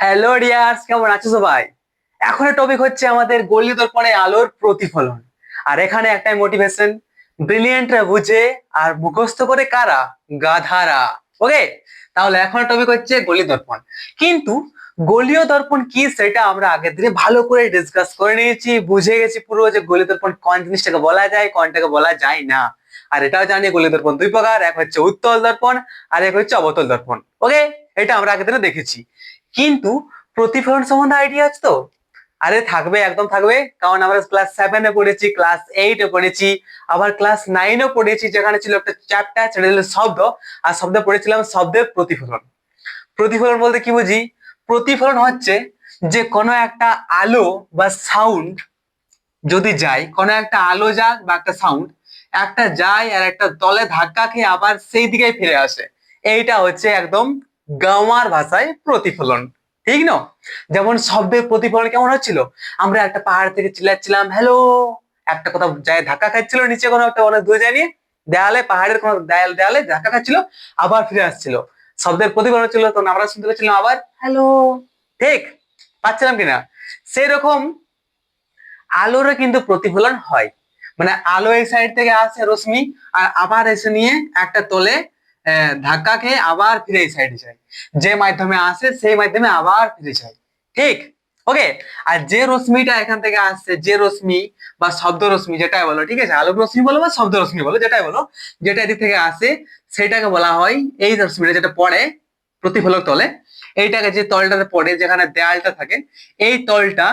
Hello dears কেমন আছো সবাই? এখন টপিক হচ্ছে আমাদের গলি দর্পণে আলোর প্রতিফলন। আর এখানে একটাই মোটিভেশন ব্রিলিয়েন্টরা বুঝে আর মুখস্থ করে কারা? গাধারা। ওকে তাহলে এখন টপিক হচ্ছে গলি দর্পণ। কিন্তু গলীয় দর্পণ কি সেটা আমরা আগের দিনে ভালো করে ডিসকাস করে নিয়েছি, বুঝে গেছি পুরো যে গলি দর্পণ কোন জিনিসটাকে বলা যায়, কোনটাকে বলা যায় না। আর এটাও জানি গলি দর্পণ দুই প্রকার, এক হচ্ছে উত্তল দর্পণ, আর এক হচ্ছে অবতল দর্পণ। ওকে এটা আমরা আগের দিনে দেখেছি। কিন্তু প্রতিফলন সম্বন্ধে আইডিয়া আছে তো? আরে থাকবে, একদম থাকবে। কারণ আমরা ক্লাস সেভেনে পড়েছি ক্লাস এইট এইটে পড়েছি, আবার ক্লাস নাইনেও পড়েছি, যেখানে ছিল একটা চ্যাপ্টার ছিল শব্দ, আর শব্দে পড়েছিলাম শব্দের প্রতিফলন। প্রতিফলন বলতে কি বুঝি? প্রতিফলন হচ্ছে যে কোনো একটা আলো বা সাউন্ড যদি যায়, কোনো একটা আলো যাক বা একটা সাউন্ড একটা যায় আর একটা তলে ধাক্কা খেয়ে আবার সেই দিকে ফিরে আসে। এইটা হচ্ছে একদম গাওয়ার ভাষায় প্রতিফলন, ঠিক না? যেমন শব্দের প্রতিফলন কেমন হচ্ছিল? আমরা একটা পাহাড় থেকে চিল্লাচ্ছিলাম, হ্যালো! একটা কথা যায় ধাক্কা খাচ্ছিল নিচে, কোনো একটা অনেক দূরে যায়নি দেয়ালে, পাহাড়ের কোনো দেয়াল, দেয়ালে ধাক্কা খাচ্ছিল, আবার ফিরে আসছিল। শব্দের প্রতিফলন ছিল তখন আমরা শুনতে পাচ্ছিলাম আবার, হ্যালো! ঠিক? পাচ্ছিলাম কিনা? সেরকম আলোরও কিন্তু প্রতিফলন হয়। মানে আলো এই সাইড থেকে আসে রশ্মি, আর আবার এসে নিয়ে একটা তলে ধাক্কা খেয়ে আবার ফিরে এই সাইডে যায় যে মাধ্যমে আসে, সেই মাধ্যমে আবার ফিরে যায় ঠিক? ওকে আর যে রশ্মিটা এখান থেকে আসছে, যে রশ্মি বা শব্দ রশ্মি যেটাই বলো, ঠিক আছে? আলোক রশ্মি বলো বা শব্দ রশ্মি বলো, যেটাই বলো, যেটা এদিক থেকে আসে সেটাকে বলা হয় এই রশ্মিটা যেটা পড়ে প্রতিফলক তলে, এইটাকে যে তলটাতে পড়ে, যেখানে দেয়ালটা থাকে, এই তলটা,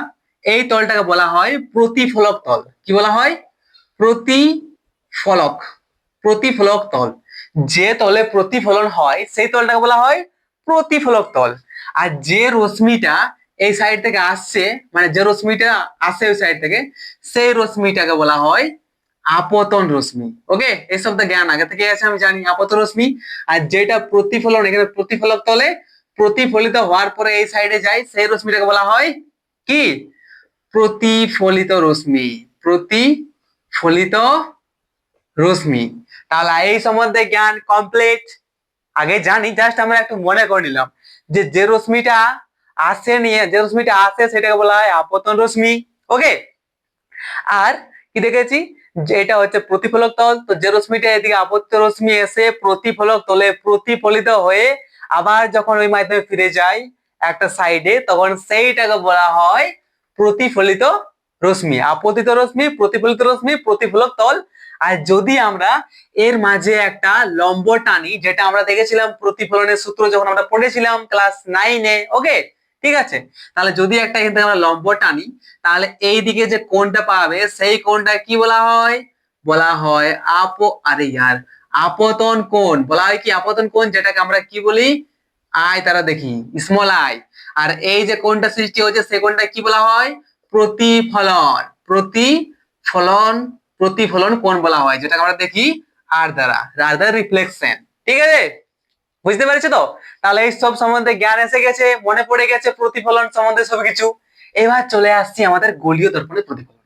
এই তলটাকে বলা হয় প্রতিফলক তল। কি বলা হয়? প্রতিফলক। প্রতিফলক তল। যে তলে প্রতিফলন হয়, সেই তলটাকে বলা হয় প্রতিফলক তল। আর যে রশ্মিটা এই সাইড থেকে আসছে মানে যে রশ্মিটা আসে ওই সাইড থেকে, সেই রশ্মিটাকে বলা হয় আপতন রশ্মি। ওকে এসব তো জ্ঞান আগে থেকে আছে, আমি জানি, আপতন রশ্মি। আর যেটা প্রতিফলন, এখানে প্রতিফলক তলে প্রতিফলিত হওয়ার পরে এই সাইডে যায়, সেই রশ্মিটাকে বলা হয় কি? প্রতিফলিত রশ্মি। প্রতিফলিত রশ্মি। তাহলে এই সম্বন্ধে জ্ঞান কমপ্লিট আগে জানি জাস্ট আমরা একটু মনে করে নিলাম যে যে রশ্মিটা আসে নিয়ে, যে রশ্মিটা আসে সেটাকে বলা হয় আপতন রশ্মি ওকে আর কি দেখেছি? যে এটা হচ্ছে প্রতিফলক তল, তো যে রশ্মিটা এদিকে আপত্য রশ্মি এসে প্রতিফলক তলে প্রতিফলিত হয়ে আবার যখন ওই মাধ্যমে ফিরে যায় একটা সাইডে তখন সেইটাকে বলা হয় প্রতিফলিত রশ্মি, আপতিত রশ্মি, প্রতিফলিত রশ্মি, প্রতিফলক তল আর যদি আমরা এর মাঝে একটা লম্ব টানি, যেটা আমরা দেখেছিলাম প্রতিফলনের সূত্র যখন আমরা পড়েছিলাম ক্লাস নাইনে ওকে ঠিক আছে? তাহলে যদি একটা থেকে আমরা লম্ব টানি, তাহলে এই দিকে যে কোণটা পাবে, সেই কোণটা কি বলা হয়? বলা হয় আপ আরে ইয়ার, আপতন কোণ। বলা হয় কি আপতন কোণ? যেটাকে আমরা কি বলি? আয় তারা দেখি স্মল আই আর এই যে কোণটা সৃষ্টি হচ্ছে সে কোণটা কি বলা হয়? প্রতিফলন। প্রতিফলন প্রতিফলন কোণ বলা হয়? যেটাকে আমরা দেখি আর দ্বারা আর দ্বারা রিফ্লেকশন ঠিক আছে? বুঝতে পেরেছ তো? তাহলে এই সব সম্বন্ধে জ্ঞান এসে গেছে, মনে পড়ে গেছে প্রতিফলন সম্বন্ধে সবকিছু। এবার চলে আসছি আমাদের গলীয় দর্পণের প্রতিফলন।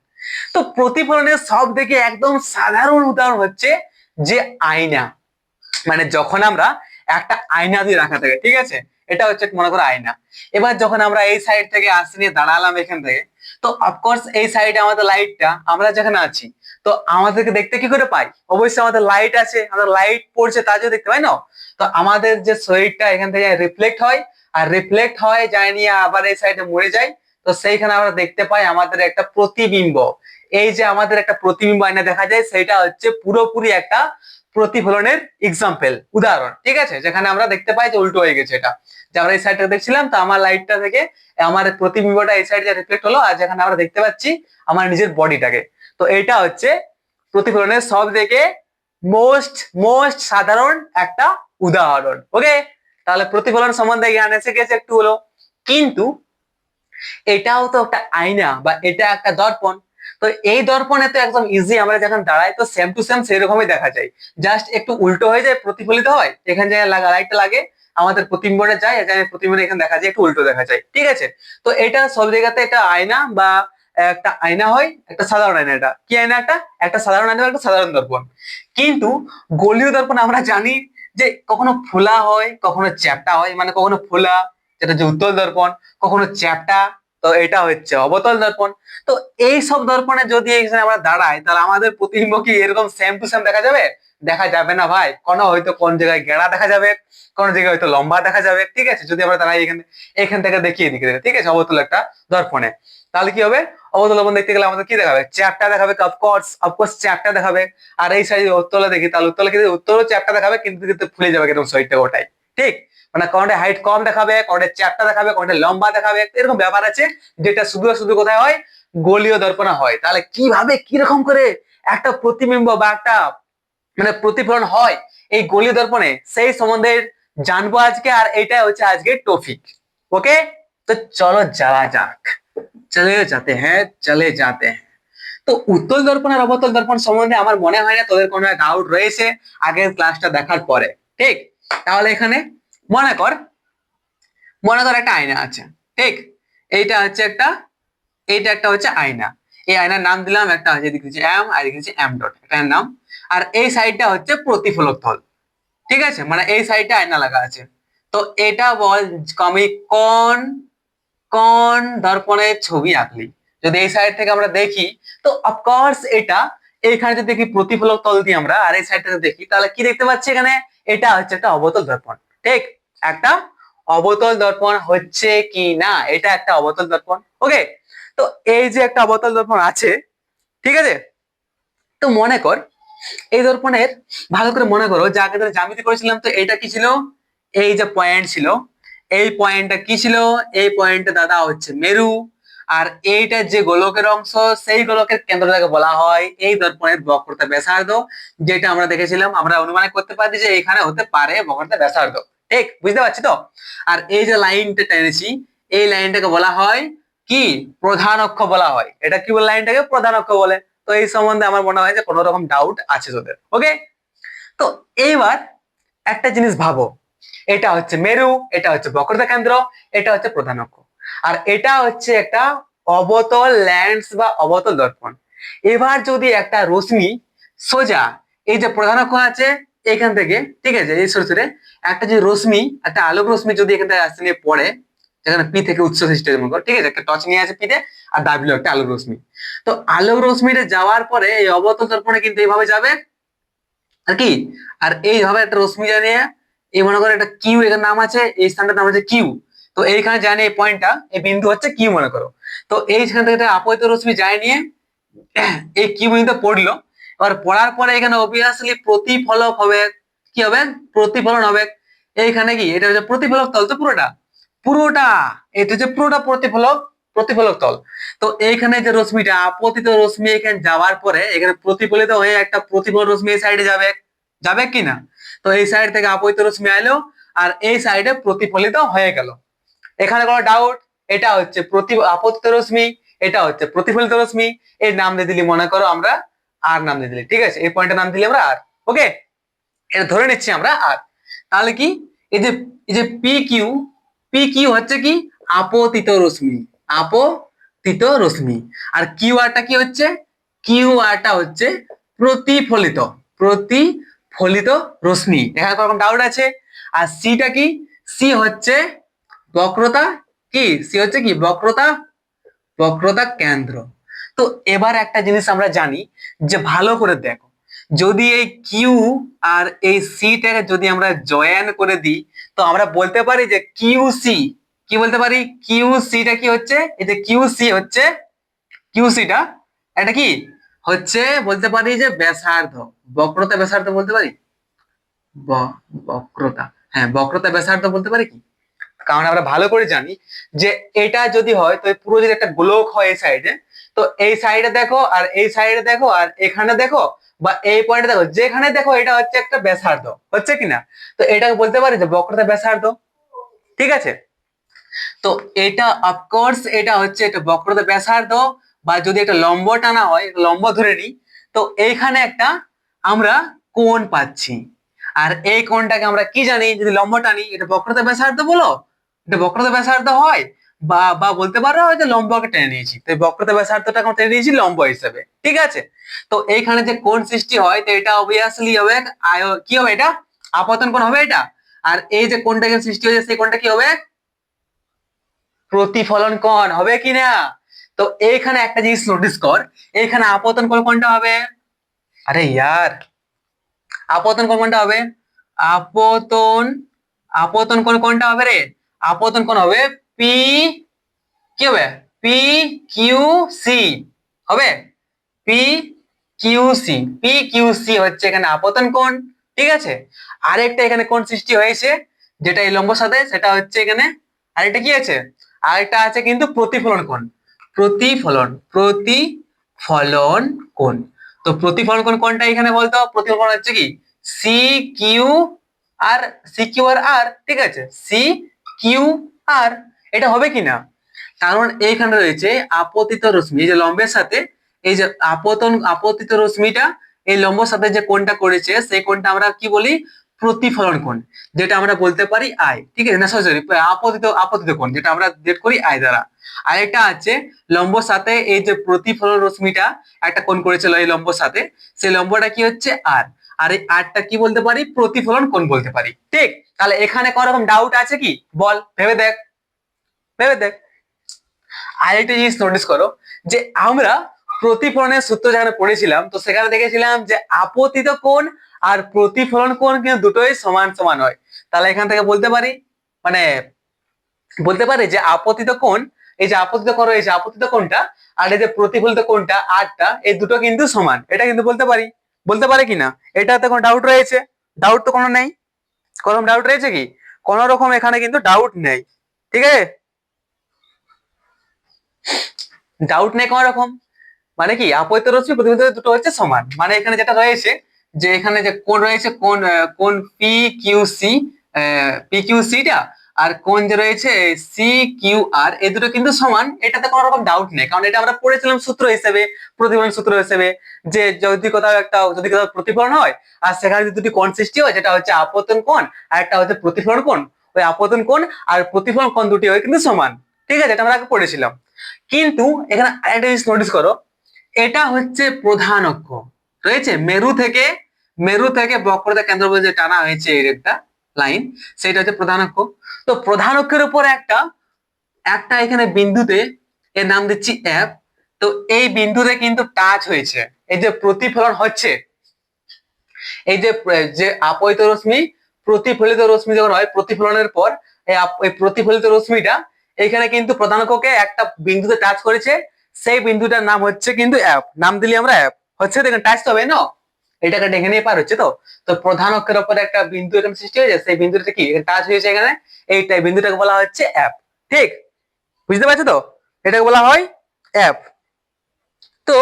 তো প্রতিফলনের সব থেকে একদম সাধারণ উদাহরণ হচ্ছে যে আয়না। মানে যখন আমরা একটা আয়না দিয়ে রাখা থাকে, ঠিক আছে? এটা হচ্ছে মনে করো আয়না। এবার যখন আমরা এই সাইড থেকে আসি, নিয়ে দাঁড়ালাম এখান থেকে, তো অফকোর্স এই সাইডে আমাদের লাইটটা আমরা যেখানে আছি তো আমাদেরকে দেখতে কি করে পাই? অবশ্যই আমাদের লাইট আছে, আমাদের লাইট পড়ছে তা দেখতে পাই না? তো আমাদের যে শরীরটা এখান থেকে রিফ্লেক্ট হয়, আর রিফ্লেক্ট হয় যায় নিয়ে আবার এই সাইডে মরে যায়। তো সেইখানে আমরা দেখতে পাই আমাদের একটা প্রতিবিম্ব। এই যে আমাদের একটা প্রতিবিম্ব আয়না দেখা যায় সেটা হচ্ছে পুরোপুরি একটা প্রতিফলনের এক্সাম্পল উদাহরণ, ঠিক আছে? যেখানে আমরা দেখতে পাই যে উল্টো হয়ে গেছে এটা। যে আমরা এই সাইডটা দেখছিলাম, তো আমার লাইটটা থেকে আমার প্রতিবিম্বটা এই সাইডে রিফ্লেক্ট হলো, আর যেখানে আমরা দেখতে পাচ্ছি আমার নিজের বডিটাকে তো এটা হচ্ছে প্রতিফলনের সব থেকে মোস্ট মোস্ট সাধারণ একটা উদাহরণ ওকে তাহলে প্রতিফলন সম্বন্ধে জ্ঞান এসে গেছে একটু হলো কিন্তু এটাও তো একটা আয়না বা এটা একটা দর্পণ। তো এই দর্পণে তো একদম ইজি আমরা যখন দাঁড়াই তো সেম টু সেম সেরকমই দেখা যায়। জাস্ট একটু উল্টো হয়ে যায়, প্রতিফলিত হয়, এখানে লাগা লাইটটা লাগে, আমাদের প্রতিবিম্বটা যায়, এখানে প্রতিবিম্ব এখানে দেখা যায়, একটু উল্টো দেখা যায়, ঠিক আছে? তো এটা সব জায়গাতে এটা আয়না বা একটা আয়না হয়, একটা সাধারণ আয়না এটা। কি আয়না একটা? একটা সাধারণ আয়না একটা সাধারণ দর্পণ। কিন্তু গলীয় দর্পণ আমরা জানি যে কখনো ফোলা হয়, কখনো চ্যাপটা হয় মানে কখনো ফোলা, যেটা হচ্ছে উত্তল দর্পণ, কখনো চ্যাপ্টা, তো এটা হচ্ছে অবতল দর্পণ। তো এই সব দর্পণে যদি এখানে আমরা দাঁড়াই, তাহলে আমাদের প্রতিবিম্ব কি এরকম সেম টু সেম দেখা যাবে? দেখা যাবে না ভাই। কোনো হয়তো কোন জায়গায় গেড়া দেখা যাবে, কোন জায়গায় হয়তো লম্বা দেখা যাবে, ঠিক আছে? যদি আমরা দাঁড়াই এখানে, এখান থেকে দেখিয়ে দিকে ঠিক আছে? অবতল একটা দর্পণে। তাহলে কি হবে? অবতল দর্পণ দেখতে গেলে আমাদের কি দেখাবে? চ্যাপটা দেখাবে অফকোর্স অফকোর্স চ্যাপটা দেখাবে। আর এই সাইডে উত্তলে দেখি, তাহলে উত্তলে কিন্তু উত্তরও চ্যাপটা দেখাবে, কিন্তু কিন্তু ফুলে যাবে একদম শরীরটা ওটাই ঠিক? মানে কোনটা হাইট কম দেখাবে কোনটা চ্যাপটা দেখাবে কোনটা লম্বা দেখাবে। এরকম ব্যাপার আছে, যেটা শুধু শুধু কোথায় হয়? গোলীয় দর্পণে হয়। তাহলে কীভাবে, কীরকম করে একটা প্রতিবিম্ব বা একটা মানে প্রতিফলন হয় এই গলি দর্পণে? সেই সম্বন্ধে জানব আজকে, আর এটা হচ্ছে আজকে টপিক ওকে তো চলো যাওয়া যাক। চলে যাতে হ্যাঁ চলে যাতে হ্যাঁ। তো উত্তল দর্পণ আর অবতল দর্পণ সম্বন্ধে আমার মনে হয় না, তোদের কোনো ডাউট রয়েছে আগের ক্লাসটা দেখার পরে, ঠিক? তাহলে এখানে মনে কর মনে কর একটা আয়না আছে, ঠিক? এইটা হচ্ছে একটা, এইটা একটা হচ্ছে আয়না। এই আয়নার নাম দিলাম একটা হচ্ছে এদিকে এম আর এদিকে এম ডট এটার নাম। আর এই সাইডটা হচ্ছে প্রতিফলক তল, ঠিক আছে? মানে এই সাইডটা আয়না লাগা আছে। তো এটা বল আমি কোন কোন দর্পণের ছবি আঁকলি। যদি এই সাইড থেকে আমরা দেখি, তো অফকোর্স এটা এইখানে যদি দেখি প্রতিফলক তল দিয়ে আমরা, আর এই সাইডটাতে দেখি, তাহলে কি দেখতে পাচ্ছি এখানে? এটা হচ্ছে একটা অবতল দর্পণ। ঠিক? একটা অবতল দর্পণ হচ্ছে কি না? এটা একটা অবতল দর্পণ। ওকে তো এই যে একটা অবতল দর্পণ আছে, ঠিক আছে? তো মনে কর, এই দর্পণের, ভালো করে মনে করো, যে আগে ধরে জ্যামিতি করেছিলাম, তো এটা কি ছিল? এই যে পয়েন্ট ছিল এই পয়েন্টটা কি ছিল? এই পয়েন্টটা দাদা হচ্ছে মেরু। আর এইটা যে গোলকের অংশ, সেই গোলকের কেন্দ্রটাকে বলা হয় এই দর্পণের বক্রতা ব্যাসার্ধ, যেটা আমরা দেখেছিলাম, আমরা অনুমান করতে পারি যে এখানে হতে পারে বক্রতা ব্যাসার্ধ। ঠিক, বুঝতে পারছি তো? আর এই যে লাইনটা টেনেছি, এই লাইনটাকে বলা হয় কি? প্রধান অক্ষ বলা হয়। এটা কি বলে লাইনটাকে প্রধান অক্ষ বলে। তো এই সম্বন্ধে আমার মনে হয় যে কোনো রকম ডাউট আছে তোদের। ওকে তো এইবার একটা জিনিস ভাবো। এটা হচ্ছে মেরু, এটা হচ্ছে বক্রতা কেন্দ্র, এটা হচ্ছে প্রধান অক্ষ। আর এটা হচ্ছে একটা অবতল ল্যান্ডস বা অবতল দর্পণ। এবার যদি একটা রশ্মি সোজা, এই যে প্রধান অক্ষ আছে এখান থেকে, ঠিক আছে, এই সরে সরে একটা যে রশ্মি, একটা আলোক রশ্মি যদি এখান থেকে আসতে নিয়ে পড়ে, যেখানে পি থেকে উৎস সৃষ্টি মনে ঠিক আছে, একটা টচ নিয়ে আছে পিতে, আর দাবিল একটা আলোক রশ্মি। তো আলোক রশ্মিটা যাওয়ার পরে এই অবতল দর্পণে কিন্তু এইভাবে যাবে, আর কি? আর এইভাবে একটা রশ্মি জানিয়ে এই মনে করো একটা কিউ এখানে নাম আছে, এই স্থানটার নাম আছে কিউ তো এইখানে জানি এই পয়েন্টটা এই বিন্দু হচ্ছে কিউ মনে করো। তো এইখান থেকে আপতিত রশ্মি যায় নিয়ে, এই কিউ বিন্দুতে পড়ল। এবার পড়ার পরে এখানে অবভিয়াসলি প্রতিফলক হবে, কি হবে? প্রতিফলন হবে। এইখানে কি? এটা হচ্ছে প্রতিফলক তল, তো পুরোটা? পুরোটা! এটা হচ্ছে পুরোটা প্রতিফলক প্রতিফলক তল। তো এইখানে যে রশ্মিটা, আপতিত রশ্মি এখানে যাওয়ার পরে এখানে প্রতিফলিত হয়ে একটা প্রতিফলন রশ্মি এই সাইডে যাবে। যাবে কি না তো এই সাইড থেকে আপতিত রশ্মি আইলো আর এই সাইডে প্রতিফলিত হয়ে গেল। এখানে কোনো ডাউট এটা হচ্ছে প্রতি আপতিত রশ্মি এটা হচ্ছে প্রতিফলিত রশ্মি এর নাম দিয়ে দিলি মনে করো আমরা আর নাম দিয়ে দিলি, ঠিক আছে? এই পয়েন্টের নাম দিলি আমরা আর ওকে এটা ধরে নিচ্ছি আমরা আর। তাহলে কি? এই যে এই যে পি কিউ পি কিউ হচ্ছে কি? আপতিত রশ্মি আপতিত রশ্মি আর কিউ আরটা কি হচ্ছে? কিউ আরটা হচ্ছে প্রতিফলিত। প্রতিফলিত রশ্মি। এখানে কোনো ডাউট আছে? আর সিটা কি? সি হচ্ছে বক্রতা কি? সি হচ্ছে কি? বক্রতা বক্রতা কেন্দ্র। তো এবার একটা জিনিস আমরা জানি যে ভালো করে দেখো। যদি এই কিউ আর এই সিটাকে যদি আমরা জয়েন করে দিই, তো আমরা বলতে পারি যে কিউ সি কি বলতে পারি? কিউ সিটা কি হচ্ছে? এই যে কিউ সি হচ্ছে কিউ সিটা এটা কি? হচ্ছে বলতে পারি যে ব্যাসার্ধ। বক্রতা ব্যাসার্ধ বলতে পারি? বক্রতা। হ্যাঁ বক্রতা ব্যাসার্ধ বলতে পারি কি? কারণ আমরা ভালো করে জানি যে এটা যদি হয়, তো পুরো যদি একটা গোলক হয় এই সাইডে তো এই সাইডে দেখো, আর এই সাইডে দেখো, আর এখানে দেখো, বা এই পয়েন্টে দেখো, যেখানে দেখো এটা হচ্ছে একটা ব্যাসার্ধ। হচ্ছে কিনা তো এটাকে বলতে পারি যে বক্রতা ব্যাসার্ধ। ঠিক আছে? তো এটা অফকোর্স এটা হচ্ছে একটা বক্রতা ব্যাসার্ধ। বা যদি একটা লম্ব টানা হয় লম্ব ধরে নিই, তো এইখানে একটা আমরা কোণ পাচ্ছি। আর এই কোণটাকে আমরা কি জানি? যদি লম্ব টানি, এটা বক্রতা ব্যাসার্ধ বলো? এটা বক্রতা ব্যাসার্ধ হয়? বা বা বলতে পারো হয়তো লম্বকে টেনে নিয়েছি। তো বক্রতা ব্যাসার্ধটা আমরা টেনে নিয়েছি লম্ব হিসেবে। ঠিক আছে? তো এইখানে যে কোণ সৃষ্টি হয়, তো এটা অবভিয়াসলি হবে কি হবে এটা? আপতন কোণ হবে এটা? আর এই যে এখানে সৃষ্টি হয়েছে, সেই কোণটা কি হবে? প্রতিফলন কোণ। হবে কি না তো এইখানে একটা জিনিস নোটিস কর, এইখানে আপতন কোণ কোনটা হবে। আরে ইয়ার, আপতন কোণ কোনটা হবে, আপতন আপতন কোণ কোনটা হবে রে। আপতন কোণ হবে পি কি হবে? পি কিউ সি হবে? P Q C P Q C হচ্ছে এখানে আপতন কোণ, ঠিক আছে? আরেকটা এখানে কোণ সৃষ্টি হয়েছে, যেটা এই লম্ব সাথে সেটা হচ্ছে এখানে আরেকটা কি আছে? আরেকটা আছে কিন্তু প্রতিফলন কোণ। প্রতিফলন প্রতিফলন কোণ। তো প্রতিফলন কোণ কোনটা এখানে বলতো? প্রতিফলন হচ্ছে কি? C Q R C Q R R ঠিক আছে? সি কিউ আর এটা হবে কি না কারণ এইখানে রয়েছে আপতিত রশ্মি, এই যে লম্বের সাথে, এই যে আপতন, আপতিত রশ্মিটা, এই লম্বর সাথে যে কোনটা করেছে, সেই কোনটা আমরা কি বলি? প্রতিফলন কোণ, যেটা আমরা বলতে পারি আয়, ঠিক আছে? না সরি আপতিত আপতিত কোণ, যেটা আমরা ডেট করি আই দ্বারা। আরেকটা আছে লম্বর সাথে এই যে প্রতিফলন রশ্মিটা একটা কোণ করেছিল এই লম্বর সাথে, সেই লম্বটা কি হচ্ছে? আর আর এই আরটা কি বলতে পারি? প্রতিফলন কোণ বলতে পারি। ঠিক? তাহলে এখানে কোন রকম ডাউট আছে কি? বল, ভেবে দেখ। ভেবে দেখ। আরেকটা জিনিস নোটিস করো, যে আমরা প্রতিফলনের সূত্র যেখানে পড়েছিলাম, তো সেখানে দেখেছিলাম যে আপতিত কোণ আর প্রতিফলন কোণ কিন্তু দুটোই সমান সমান হয়। তাহলে এখান থেকে বলতে পারি মানে বলতে পারি যে আপতিত কোণ, এই যে আপতিত কোণ রয়েছে আপতিত কোণটা আর এই যে প্রতিফলিত কোণটা, আটটা, এই দুটো কিন্তু সমান। এটা কিন্তু বলতে পারি। বলতে পারে কি না এটাতে কোনো ডাউট রয়েছে? ডাউট তো কোনো নেই। কোনো ডাউট রয়েছে কি? কোন রকম এখানে কিন্তু ডাউট নেই। ঠিক আছে? ডাউট নেই কোন রকম। মানে কি? আপতিত রশ্মি প্রতিফলিত দুটো হচ্ছে সমান। মানে এখানে যেটা রয়েছে যে এখানে যে কোন রয়েছে কোন কোন P Q C P Q সিটা আর কোন যে রয়েছে সি কিউ আর এই দুটো কিন্তু সমান। এটাতে কোনো রকম ডাউট নেই, কারণ এটা আমরা পড়েছিলাম সূত্র হিসেবে, প্রতিফলন সূত্র হিসেবে, যে যদি কোথাও একটা, যদি কোথাও প্রতিফলন হয়, আর সেখানে যদি দুটি কোণ সৃষ্টি হয়, যেটা হচ্ছে আপতন কোণ, আর একটা হচ্ছে প্রতিফলন কোণ। ওই আপতন কোণ আর প্রতিফলন কোণ দুটি হয় কিন্তু সমান। ঠিক আছে, এটা আমরা আগে পড়েছিলাম। কিন্তু এখানে আরেকটা জিনিস নোটিস করো, এটা হচ্ছে প্রধান অক্ষ। রয়েছে? মেরু থেকে মেরু থেকে বক্রতা কেন্দ্র যে টানা হয়েছে এর একটা লাইন সেটা হচ্ছে প্রধান অক্ষ। তো প্রধান অক্ষের উপর একটা একটা এখানে বিন্দুতে এর নাম দিচ্ছি এফ তো এই বিন্দুতে কিন্তু টাচ হয়েছে। এই যে প্রতিফলন হচ্ছে, এই যে যে রশ্মি, প্রতিফলিত রশ্মি যখন হয়, প্রতিফলনের পর, এই প্রতিফলিত রশ্মিটা, এখানে কিন্তু প্রধান অক্ষকে একটা বিন্দুতে টাচ করেছে। সেই বিন্দুটার নাম হচ্ছে কিন্তু অ্যাপ নাম দিলি আমরা অ্যাপ হচ্ছে দেখেন টাচ হবে না এটাকে ডেকে নিয়ে পার হচ্ছে তো? তো প্রধান অক্ষের উপরে একটা বিন্দু এখানে সৃষ্টি হয়েছে সেই বিন্দুটা কি? টাচ হয়েছে এখানে এইটাই বিন্দুটাকে বলা হচ্ছে অ্যাপ ঠিক? বুঝতে পারছ তো? এটাকে বলা হয় অ্যাপ তো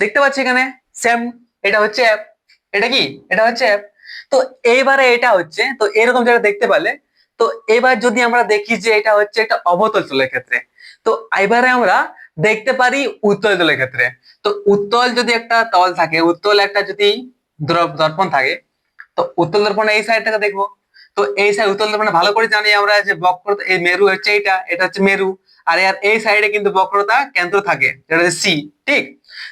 দেখতে পাচ্ছি এখানে সেম এটা হচ্ছে অ্যাপ এটা কি? এটা হচ্ছে অ্যাপ তো এইবারে এটা হচ্ছে, তো এরকম যেটা দেখতে পেলে তো এবার যদি আমরা দেখি যে এটা হচ্ছে একটা অবতল চলের ক্ষেত্রে, তো এবারে আমরা দেখতে পারি উত্তল তলের ক্ষেত্রে। তো উত্তল যদি একটা তল থাকে, উত্তল একটা যদি দর্পণ থাকে, তো উত্তল দর্পণ এই সাইডটাকে দেখব। তো এই সাইড উত্তল দর্পণে ভালো করে জানি আমরা যে বক্রতা, এই মেরু হচ্ছে এইটা, এটা হচ্ছে মেরু, আর এর এই সাইডে কিন্তু বক্রতা কেন্দ্র থাকে, যেটা হচ্ছে সি, ঠিক?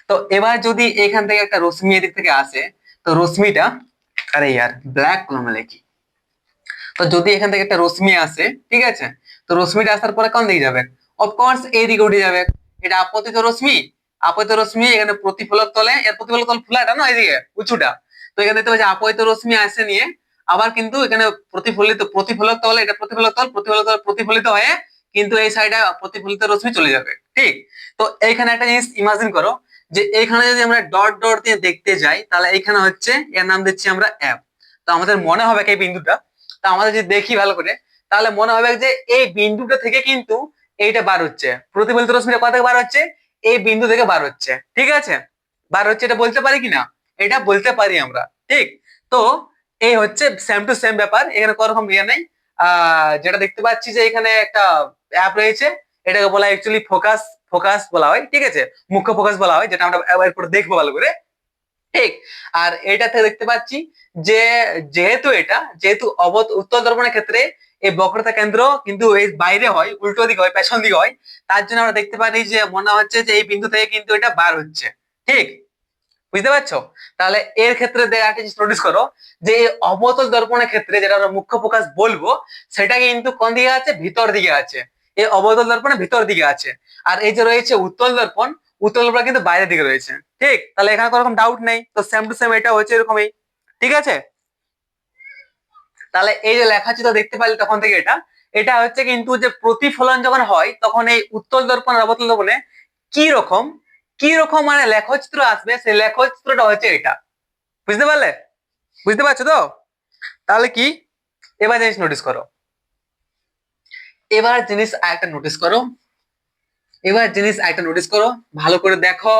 তো এবার যদি এখান থেকে একটা রশ্মি এদিক থেকে আসে, তো রশ্মিটা, আরে ইয়ার, ব্ল্যাক কলমে লেখি। তো যদি এখান থেকে একটা রশ্মি আসে, ঠিক আছে? তো রশ্মিটা আসার পরে কোন দিকে যাবে? অফকোর্স এই দিকে উঠে যাবে। এটা আপতিত রশ্মি আপতিত রশ্মি এখানে প্রতিফলক তলে, এর প্রতিফলক তল ফ্ল্যাট না এইদিকে উঁচুটা। তো এখানে দেখতে পাচ্ছি আপতিত রশ্মি আসে নিয়ে, আবার কিন্তু এখানে প্রতিফলিত, প্রতিফলক তলে এটা প্রতিফলক তল প্রতিফলক তল প্রতিফলিত হয়ে কিন্তু এই সাইডে প্রতিফলিত রশ্মি চলে যাবে, ঠিক? তো এইখানে একটা জিনিস ইমাজিন করো, যে এইখানে যদি আমরা ডট ডট দিয়ে দেখতে যাই, তাহলে এইখানে হচ্ছে, এর নাম দিচ্ছি আমরা অ্যাপ তো আমাদের মনে হবে এই বিন্দুটা? তা আমাদের যদি দেখি ভালো করে, তাহলে মনে হবে যে এই বিন্দুটা থেকে কিন্তু এইটা বার হচ্ছে। প্রতিফলিত রশ্মিটা কোথা থেকে বার হচ্ছে? এই বিন্দু থেকে বার হচ্ছে। ঠিক আছে? বার হচ্ছে এটা বলতে পারি কিনা? এটা বলতে পারি আমরা। ঠিক? তো এই হচ্ছে সেম টু সেম ব্যাপার। এখানে কোনো রকম ইয়ে নেই। যেটা দেখতে পাচ্ছি যে এখানে একটা অ্যাপ রয়েছে। এটাকে বলা হয় অ্যাকচুয়ালি ফোকাস ফোকাস বলা হয়। ঠিক আছে? মুখ্য ফোকাস বলা হয়, যেটা আমরা এরপর দেখব ভালো করে। ঠিক? আর এটাতে দেখতে পাচ্ছি যে যেহেতু এটা, যেহেতু অবত উত্তর দর্পণের ক্ষেত্রে এই বক্রতা কেন্দ্র কিন্তু এই বাইরে হয়, উল্টো দিকে হয়, পেছন দিকে হয়। তার জন্য আমরা দেখতে পারি যে, মনে হচ্ছে যে এই বিন্দু থেকে কিন্তু এটা বার হচ্ছে। ঠিক? বুঝতে পারছ? তাহলে এর ক্ষেত্রে নোটিস করো, যে অবতল দর্পণের ক্ষেত্রে যেটা আমরা মুখ্য প্রকাশ বলব, সেটা কিন্তু কোন দিকে আছে? ভিতর দিকে আছে। এই অবতল দর্পণের ভিতর দিকে আছে। আর এই যে রয়েছে উত্তল দর্পণ উত্তল দর্পণ কিন্তু বাইরের দিকে রয়েছে। ঠিক? তাহলে এখানে কোনো রকম ডাউট নেই। তো সেম টু সেম এটা হচ্ছে এরকমই। ঠিক আছে? তাহলে এই যে লেখাচিত্র দেখতে পাইলে তখন থেকে এটা এটা হচ্ছে কিন্তু যে প্রতিফলন যখন হয়, তখন এই উত্তল দর্পণ আর অবতল দর্পণে কি রকম কি রকম মানে লেখচিত্র আসবে, সেই লেখচিত্রটা হচ্ছে এটা। বুঝতে পারলে? বুঝতে পারছ তো? তাহলে কি? এবার জিনিস নোটিস করো। এবার জিনিস একটা নোটিস করো। এবার জিনিস একটা নোটিস করো। ভালো করে দেখো।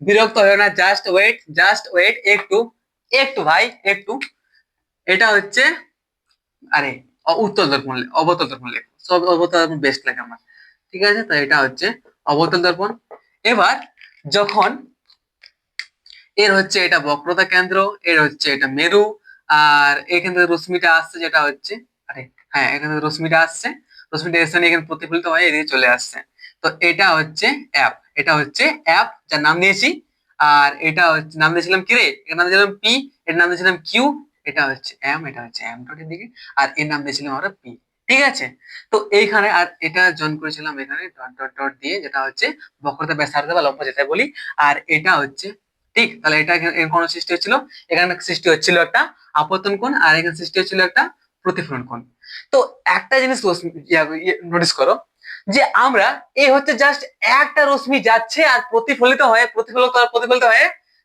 বিরক্ত হয়েও না জাস্ট ওয়েট জাস্ট ওয়েট একটু একটু ভাই, একটু। এটা হচ্ছে আরে উত্তল দর্পণ অবতল দর্পণ লেখো। সব অবতল দর্পণ বেস্ট লাগে আমার। ঠিক আছে? তো এটা হচ্ছে অবতল দর্পণ। এবার যখন এর হচ্ছে এটা বক্রতা কেন্দ্র, এর হচ্ছে এটা মেরু, আর এখান থেকে রশ্মিটা আসছে যেটা হচ্ছে, আরে হ্যাঁ এখান থেকে রশ্মিটা আসছে। রশ্মিটা এসে এখানে প্রতিফলিত হয়ে এদিকে চলে আসছে। তো এটা হচ্ছে অ্যাপ এটা হচ্ছে অ্যাপ যার নাম দিয়েছি আর এটা হচ্ছে নাম দিয়েছিলাম কি রে? এর নাম দিয়েছিলাম পি এর নাম দিয়েছিলাম কিউ এটা হচ্ছে এম এটা হচ্ছে এম ডটের দিকে, আর এর নাম দিয়েছিলাম আমরা পি ঠিক আছে? তো এইখানে আর এটা জয়েন করেছিলাম এখানে ডট ডট ডট দিয়ে, যেটা হচ্ছে বক্রতা ব্যাসার্ধ বা লম্ব যেটা বলি, আর এটা হচ্ছে, ঠিক? তাহলে এটা এর কোন সৃষ্টি হচ্ছিল? এখানে সৃষ্টি হচ্ছিল একটা আপতন কোণ, আর এখানে সৃষ্টি হচ্ছিল একটা প্রতিফলন কোণ। তো একটা জিনিস নোটিস করো, যে আমরা এই হচ্ছে জাস্ট একটা রশ্মি যাচ্ছে আর প্রতিফলিত হয়ে প্রতিফলিত প্রতিফলিত হয়ে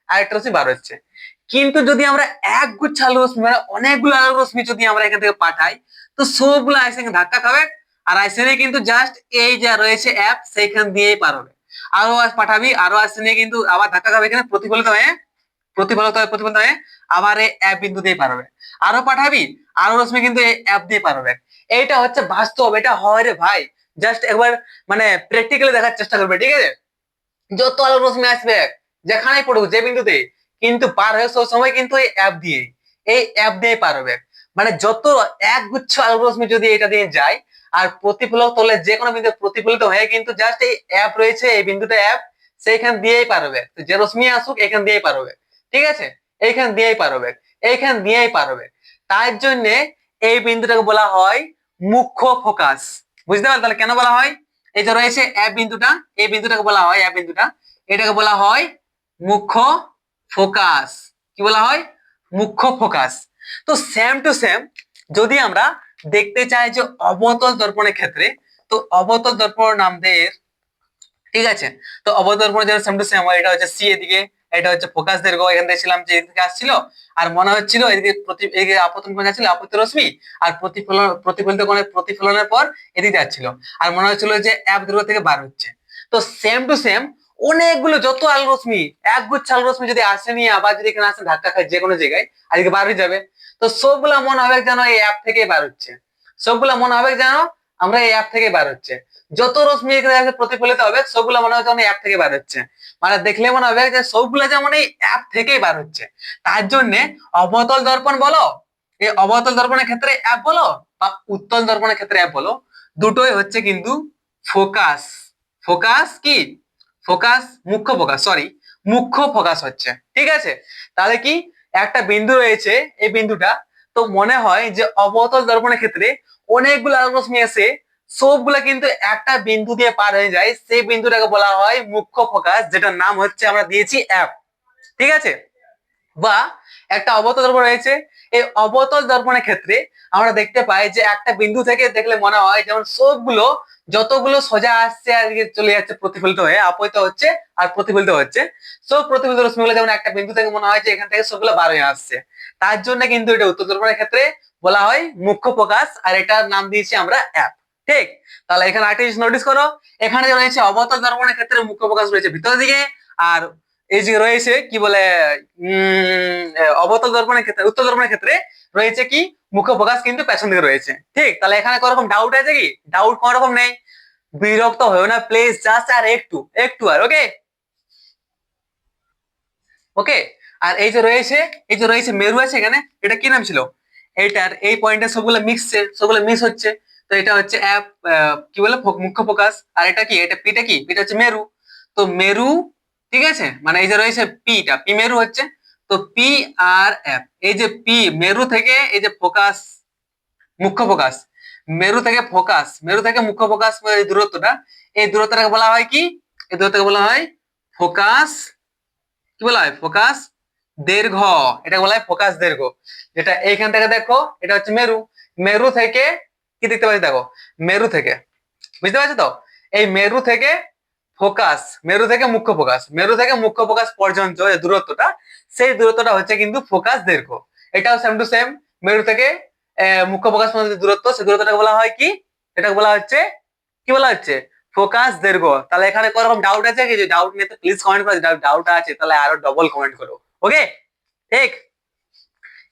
আরেকটা রশ্মি বার হচ্ছে। কিন্তু যদি আমরা এক গুচ্ছ আলো রশ্মি মানে অনেকগুলো আলো রশ্মি যদি আমরা এখান থেকে পাঠাই, তো সবগুলো আইসে ধাক্কা খাবে আর আইসেনে কিন্তু জাস্ট এই যা রয়েছে অ্যাপ সেইখান দিয়েই পার হবে আরও পাঠাবি, আরও নিয়ে কিন্তু আবার ধাক্কা খাবে এখানে প্রতিফলিত হয়ে প্রতিফলিত হয়ে প্রতিফলিত হয়ে আবার এই অ্যাপ বিন্দু দিয়ে পারবে। আরও পাঠাবি, আরও রশ্মি কিন্তু এই অ্যাপ দিয়ে পারবে। এইটা হচ্ছে বাস্তব, এটা হয় রে ভাই। জাস্ট একবার মানে প্র্যাকটিক্যালি দেখার চেষ্টা করবে, ঠিক আছে? যত আলো রশ্মি আসবে, যেখানেই পড়ুক, যে বিন্দুতে কিন্তু পার হয়ে সব সময় কিন্তু এই অ্যাপ দিয়ে, এই অ্যাপ দিয়ে পার হবে। মানে যত এক গুচ্ছ রশ্মি যদি এটা দিয়ে যায়, আর প্রতিফলক তলে যে কোনো বিন্দু প্রতিফলিত হয়ে কিন্তু জাস্ট এই অ্যাপ রয়েছে, এই বিন্দুটা অ্যাপ সেইখান দিয়েই পারবে তো যে রশ্মি আসুক এখান দিয়েই পারবে ঠিক আছে? এইখান দিয়েই পারবে এইখান দিয়েই পারবে তার জন্য এই বিন্দুটাকে বলা হয় মুখ্য ফোকাস বুঝতে পারলে তাহলে কেন বলা হয়? এই যে রয়েছে অ্যাপ বিন্দুটা, এই বিন্দুটাকে বলা হয় অ্যাপ বিন্দুটা। এটাকে বলা হয় মুখ্য ফোকাস কি বলা হয়? মুখ্য ফোকাস তো সেম টু সেম যদি আমরা দেখতে চাই যে অবতল দর্পণের ক্ষেত্রে, তো অবতল দর্পণ নামদের, ঠিক আছে? তো অবতল দর্পণ যেন সেম টু সেম এটা হচ্ছে সি এদিকে, এটা হচ্ছে ফোকাস দৈর্ঘ্য, এখান থেকে ছিলাম যে এদিকে আসছিল। আর মনে হচ্ছিল এদিকে প্রতি, এদিকে আপতন কোণ যাচ্ছিল, আপত্তি রশ্মি, আর প্রতিফলন, প্রতিফলিত কোণের প্রতিফলনের পর এদিকে যাচ্ছিল। আর মনে হচ্ছিল যে অ্যাপ দৈর্ঘ্য থেকে বার হচ্ছে। তো সেম টু সেম অনেকগুলো, যত আলো রশ্মি এক গুচ্ছ আলো রশ্মি যদি আসে নিয়ে আবার যদি এখানে আসে ধাক্কা খায় যে কোনো জায়গায়, আজকে বার হয়ে যাবে। তো সবগুলা মনে হবে যেন এই অ্যাপ থেকে বার হচ্ছে। সবগুলা মনে হবে যেন আমরা এই অ্যাপ থেকে বার হচ্ছে। যত রশ্মি এখানে প্রতিফলিত হবে, সবগুলা মনে হবে অ্যাপ থেকে বার হচ্ছে। মানে দেখলে মনে হবে যে সবগুলা যেমন এই অ্যাপ থেকেই বার হচ্ছে। তার জন্য অবতল দর্পণ বলো, এই অবতল দর্পণের ক্ষেত্রে অ্যাপ বলো, বা উত্তল দর্পণের ক্ষেত্রে অ্যাপ বলো, দুটোই হচ্ছে কিন্তু ফোকাস ফোকাস কি? ফোকাস, মুখ্য ফোকাস সরি মুখ্য ফোকাস হচ্ছে, ঠিক আছে? তাহলে কি? একটা বিন্দু রয়েছে, এই বিন্দুটা, তো মনে হয় যে অবতল দর্পণের ক্ষেত্রে অনেকগুলো আলোক রশ্মি এসে সবগুলা কিন্তু একটা বিন্দু দিয়ে পার হয়ে যায়, সেই বিন্দুটাকে বলা হয় মুখ্য ফোকাস, যেটার নাম হচ্ছে আমরা দিয়েছি অ্যাপ ঠিক আছে? বা একটা অবতল দর্পণ রয়েছে, এই অবতল দর্পণের ক্ষেত্রে আমরা দেখতে পাই যে একটা বিন্দু থেকে দেখলে মনে হয় যেমন সবগুলো যতগুলো সোজা আসছে আর চলে যাচ্ছে প্রতিফলিত হয়ে আপতিত হচ্ছে আর প্রতিফলিত হচ্ছে। সব প্রতিফলিত রশ্মিগুলো যেমন একটা বিন্দু থেকে মনে হয় যে এখান থেকে সবগুলো বার হয়ে আসছে। তার জন্য কিন্তু এটা উত্তর দর্পণের ক্ষেত্রে বলা হয় মুখ্য প্রকাশ আর এটার নাম দিয়েছি আমরা অ্যাপ ঠিক? তাহলে এখানে আরেকটা জিনিস নোটিস করো। এখানে রয়েছে অবতল দর্পণের ক্ষেত্রে মুখ্য প্রকাশ রয়েছে ভিতর দিকে আর এই যে রয়েছে কি বলে অবতল দর্পণের ক্ষেত্রে উত্তর দর্পণের ক্ষেত্রে রয়েছে কি? মুখ্য প্রকাশ কিন্তু পেছন দিকে রয়েছে। ঠিক? তাহলে এখানে কোন রকম ডাউট আছে কি? ডাউট কোন রকম নেই। বিরক্ত হয়েও না প্লিজ জাস্ট আর একটু একটু আর ওকে ওকে আর এই যে রয়েছে, এই যে রয়েছে মেরু আছে এখানে, এটা কি নাম ছিল? এইটার এই পয়েন্টে সবগুলো মিক্সছে সবগুলো মিস হচ্ছে। তো এটা হচ্ছে অ্যাপ কি বলে মুখ্য প্রকাশ আর এটা কি? এটা পিটা কি? পিটা হচ্ছে মেরু। তো মেরু ঠিক আছে? মানে এই যে রয়েছে পিটা পি মেরু হচ্ছে। তো পি আর অ্যাপ এই যে পি মেরু থেকে এই যে ফোকাস, মুখ্য প্রকাশ মেরু থেকে ফোকাস, মেরু থেকে মুখ্য ফোকাস এই দূরত্বটা, এই দূরত্বটাকে বলা হয় কি? এই দূরত্বকে বলা হয় ফোকাস, কি বলা হয়? ফোকাস দৈর্ঘ্য এটা বলা হয় ফোকাস দৈর্ঘ্য যেটা এইখান থেকে দেখো, এটা হচ্ছে মেরু। মেরু থেকে কি দেখতে পাচ্ছি? দেখো, মেরু থেকে। বুঝতে পারছ তো? এই মেরু থেকে ফোকাস মেরু থেকে মুখ্য ফোকাস মেরু থেকে মুখ্য ফোকাস পর্যন্ত যে দূরত্বটা সেই দূরত্বটা হচ্ছে কিন্তু ফোকাস দৈর্ঘ্য এটাও সেম টু সেম মেরু থেকে আহ, মুখ্য ফোকাস পর্যন্ত যে দূরত্ব সেই দূরত্বটাকে বলা হয় কি এটাকে বলা হচ্ছে কি বলা হচ্ছে ফোকাস দৈর্ঘ্য তাহলে এখানে কোনো রকম ডাউট আছে কি যে ডাউট নিয়ে তো প্লিজ কমেন্ট করো डाउट আছে তাহলে আরো डबल कमेंट करो ओके ठीक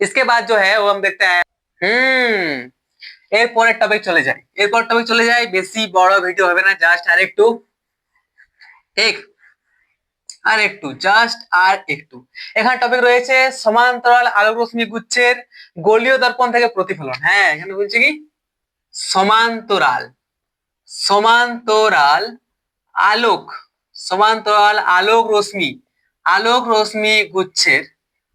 इसके बाद जो है वो हम देखते हैं হুম এরপরের টপিক চলে যাই এরপর টপিক চলে যাই বেশি বড় ভিডিও হবে না জাস্ট আর একটু ঠিক আর একটু জাস্ট আর একটু। এখানে টপিক রয়েছে সমান্তরাল আলোক রশ্মি গুচ্ছের গোলীয় দর্পণ থেকে প্রতিফলন। হ্যাঁ এখানে বলছে কি? সমান্তরাল সমান্তরাল আলোক সমান্তরাল আলোক রশ্মি আলোক রশ্মি গুচ্ছের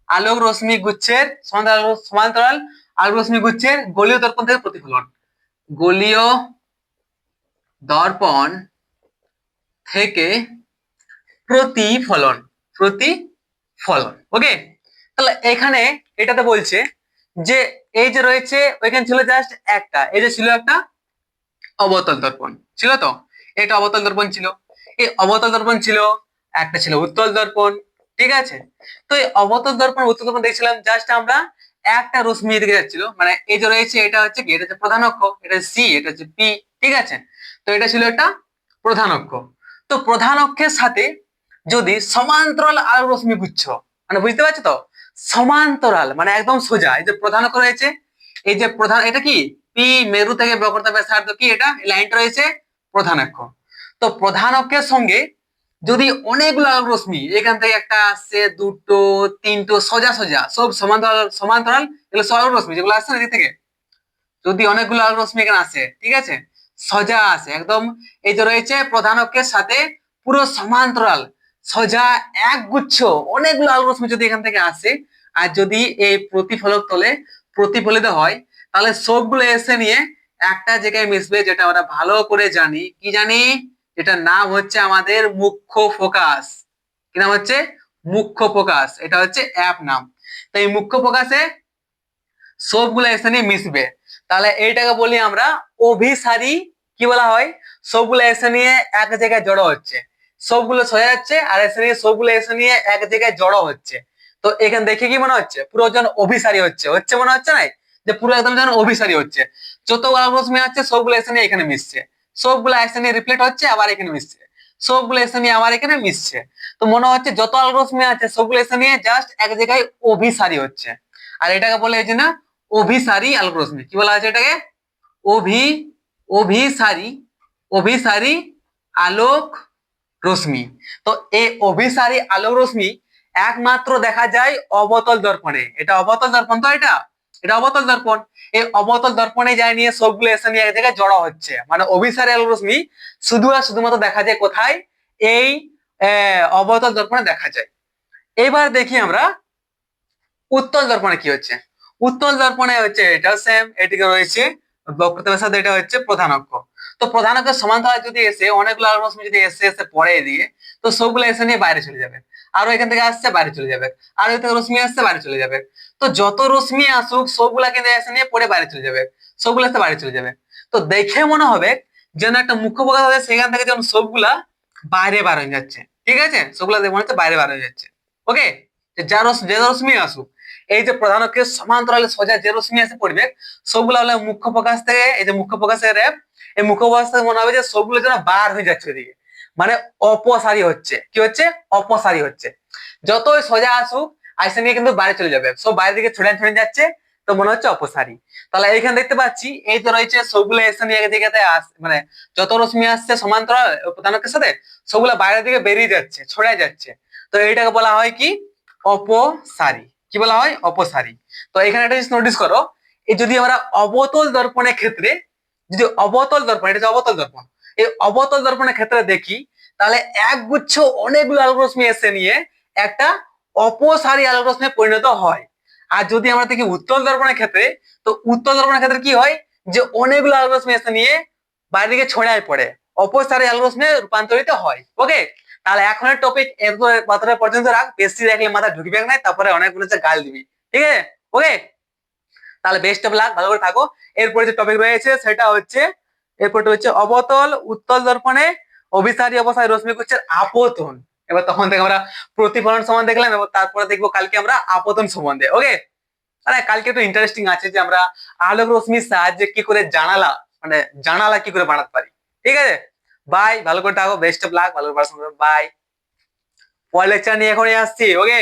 আলোক রশ্মি গুচ্ছের, সমান্তরাল সমান্তরাল আলোক রশ্মি গুচ্ছের গোলীয় দর্পণ থেকে প্রতিফলন। গোলীয় দর্পণ থেকে প্রতিফলন প্রতিফলন ওকে তাহলে এখানে এটাতে বলছে যে এই যে রয়েছে, ওইখানে ছিল জাস্ট একটা, এই যে ছিল একটা অবতল দর্পণ, ছিল তো? এটা অবতল দর্পণ ছিল, এই অবতল দর্পণ ছিল, একটা ছিল উত্তল দর্পণ, ঠিক আছে? তো এই অবতল দর্পণ, উত্তল দর্পণ দেখছিলাম জাস্ট আমরা একটা রশ্মি এদিকে যাচ্ছিল মানে এই যে রয়েছে, এটা হচ্ছে কি? এটা হচ্ছে প্রধান অক্ষ, এটা সি এটা হচ্ছে পি ঠিক আছে? তো এটা ছিল একটা প্রধান অক্ষ। তো প্রধান অক্ষের সাথে যদি সমান্তরাল আলো রশ্মি গুচ্ছ মানে বুঝতে পারছ তো? সমান্তরাল মানে একদম সোজা, এই যে প্রধান অক্ষ রয়েছে, এই যে প্রধান, এটা কি? পি মেরু থেকে বক্রতা ব্যাসার্ধ কি এটা? লাইনটা রয়েছে প্রধান অক্ষ। তো প্রধান অক্ষের সঙ্গে যদি অনেকগুলো আলোক রশ্মি, এখান থেকে একটা আসছে দুটো, তিনটো, সোজা সোজা, সব সমান্তরাল সমান্তরাল, এগুলো সব রশ্মি, যেগুলো আসছে না এদিক থেকে? যদি অনেকগুলো আলোক রশ্মি এখানে আসে ঠিক আছে? সোজা আসে একদম এই যে রয়েছে প্রধান অক্ষের সাথে পুরো সমান্তরাল। সোজা এক গুচ্ছ অনেকগুলো আলোক রশ্মি যদি এখান থেকে আসে, আর যদি এই প্রতিফলক তলে প্রতিফলিত হয়, তাহলে সবগুলো এসে নিয়ে একটা জায়গায় মিশবে যেটা আমরা ভালো করে জানি। কি জানি? যেটার নাম হচ্ছে আমাদের মুখ্য ফোকাস। কি নাম হচ্ছে? মুখ্য ফোকাস। এটা হচ্ছে অ্যাপ নাম। তাই মুখ্য ফোকাসে সবগুলো এসে নিয়ে মিশবে। তাহলে এইটাকে বলি আমরা অভিসারী কি বলা হয়? সবগুলো এসে নিয়ে এক জায়গায় জড়ো হচ্ছে। সবগুলো সরে যাচ্ছে আর এসে নিয়ে সবগুলো এসে নিয়ে এক জায়গায় জড়ো হচ্ছে। তো এখানে দেখে কি মনে হচ্ছে? পুরো যেন অভিসারী হচ্ছে হচ্ছে মনে হচ্ছে না যে পুরো একদম যেন অভিসারী হচ্ছে। যত আলোক রশ্মি আছে সবগুলো এসে নিয়ে এখানে মিশছে। সবগুলো এসে নিয়ে রিফ্লেক্ট হচ্ছে, আবার এখানে মিশছে। সবগুলো এসে নিয়ে আবার এখানে মিশছে। তো মনে হচ্ছে যত আলোক রশ্মি আছে, সবগুলো এসে নিয়ে জাস্ট এক জায়গায় অভিসারী হচ্ছে। আর এটাকে বলে যে না অভিসারী আলোক রশ্মি কি বলা হয়েছে এটাকে? অভি অভিসারী অভিসারী আলোক রশ্মি। তো এই অভিসারী আলোক রশ্মি একমাত্র দেখা যায় অবতল দর্পণে। এটা অবতল দর্পণ তো এটা? এটা অবতল দর্পণ। এই অবতল দর্পণে যায় নিয়ে সবগুলো এসে নিয়ে এক জায়গায় জড়ো হচ্ছে। মানে অভিসারী আলোক রশ্মি শুধু আর শুধুমাত্র দেখা যায় কোথায়? এই অবতল দর্পণে দেখা যায়। এবার দেখি আমরা উত্তল দর্পণে কি হচ্ছে? উত্তল দর্পণে হচ্ছে এটা সেম এটিকে রয়েছে বক্রতার সাথে এটা হচ্ছে প্রধান অক্ষ। তো প্রধান অক্ষের সমান্তরাল যদি এসে, অনেকগুলো রশ্মি যদি এসে এসে পড়ে দিয়ে, তো সবগুলো এসে নিয়ে বাইরে চলে যাবে। আরও এখান থেকে আসছে, বাইরে চলে যাবে। আর এখান থেকে রশ্মি আসছে, বাইরে চলে যাবে। তো যত রশ্মি আসুক সবগুলা কিন্তু এসে নিয়ে পড়ে বাইরে চলে যাবে। সবগুলো এসে বাইরে চলে যাবে। তো দেখে মনে হবে যেন একটা মুখ্য প্রকাশ হবে সেখান থেকে যেমন সবগুলা বাইরে বার হয়ে যাচ্ছে। ঠিক আছে? সবগুলা মনে হচ্ছে বাইরে বার হয়ে যাচ্ছে। ওকে যা রস- যে রশ্মি আসুক। এই যে প্রধান অক্ষের সমান্তরালে সোজা যে রশ্মি এসে পড়বে, সবগুলো হলো মুখ্য প্রকাশ থেকে, এই যে মুখ্য প্রকাশের এই মুখ্য প্রকাশ থেকে মনে হবে যে সবগুলো যেন বার হয়ে যাচ্ছে ওদিকে। মানে অপসারী হচ্ছে। কি হচ্ছে? অপসারী হচ্ছে। যতই সোজা আসুক, আইসে নিয়ে কিন্তু বাইরে চলে যাবে। সব বাইরের দিকে ছড়ে ছড়ে যাচ্ছে, তো মনে হচ্ছে অপসারী। তাহলে এইখানে দেখতে পাচ্ছি, এই তো রয়েছে সবগুলো এসে নিয়ে জায়গাতে মানে যত রশ্মি আসছে সমান্তরাল প্রধান অক্ষের সাথে, সবগুলো বাইরের দিকে বেরিয়ে যাচ্ছে ছড়ে যাচ্ছে। তো এইটাকে বলা হয় কি? অপসারী। কি বলা হয়? অপসারী। তো এখানে একটা জিনিস নোটিস করো, এই যদি আমরা অবতল দর্পণের ক্ষেত্রে, যদি অবতল দর্পণ, এটা হচ্ছে অবতল দর্পণ, এই অবতল দর্পণের ক্ষেত্রে দেখি, তাহলে এক গুচ্ছ অনেকগুলো আলোক রশ্মি এসে নিয়ে একটা অপসারী আলোক রশ্মি পরিণত হয়। আর যদি আমরা দেখি উত্তল দর্পণের ক্ষেত্রে, তো উত্তল দর্পণের ক্ষেত্রে কি হয়? যে অনেকগুলো আলো রশ্মি এসে নিয়ে বাইরে দিকে ছড়ায় পড়ে, অপসারী আলো রশ্মি রূপান্তরিত হয় ওকে তাহলে এখনের টপিক এরপর মাথাটা পর্যন্ত রাখ বেশি রাখলে মাথা ঢুকবে না, তারপরে অনেকগুলো গাল দিবি, ঠিক আছে? ওকে তাহলে বেস্ট অফ লাক ভালো করে থাকো। এরপরে যে টপিক রয়েছে, সেটা হচ্ছে, এরপরটা হচ্ছে অবতল, উত্তল দর্পণে অভিসারী অবস্থায় রশ্মি গুচ্ছের আপতন। এবার তখন থেকে আমরা প্রতিফলন সমান দেখলাম এবার তারপরে দেখব কালকে আমরা আপতন সম্বন্ধে ওকে আরে, কালকে তো ইন্টারেস্টিং আছে যে আমরা আলোক রশ্মির সাহায্যে কি করে জানালা মানে জানালা কি করে বানাতে পারি, ঠিক আছে? বাই ভালো করে থাকো বেস্ট অফ লাক ভালো করে পড়াশোনা বাই পরের লেকচার নিয়ে এখনই আসছি ওকে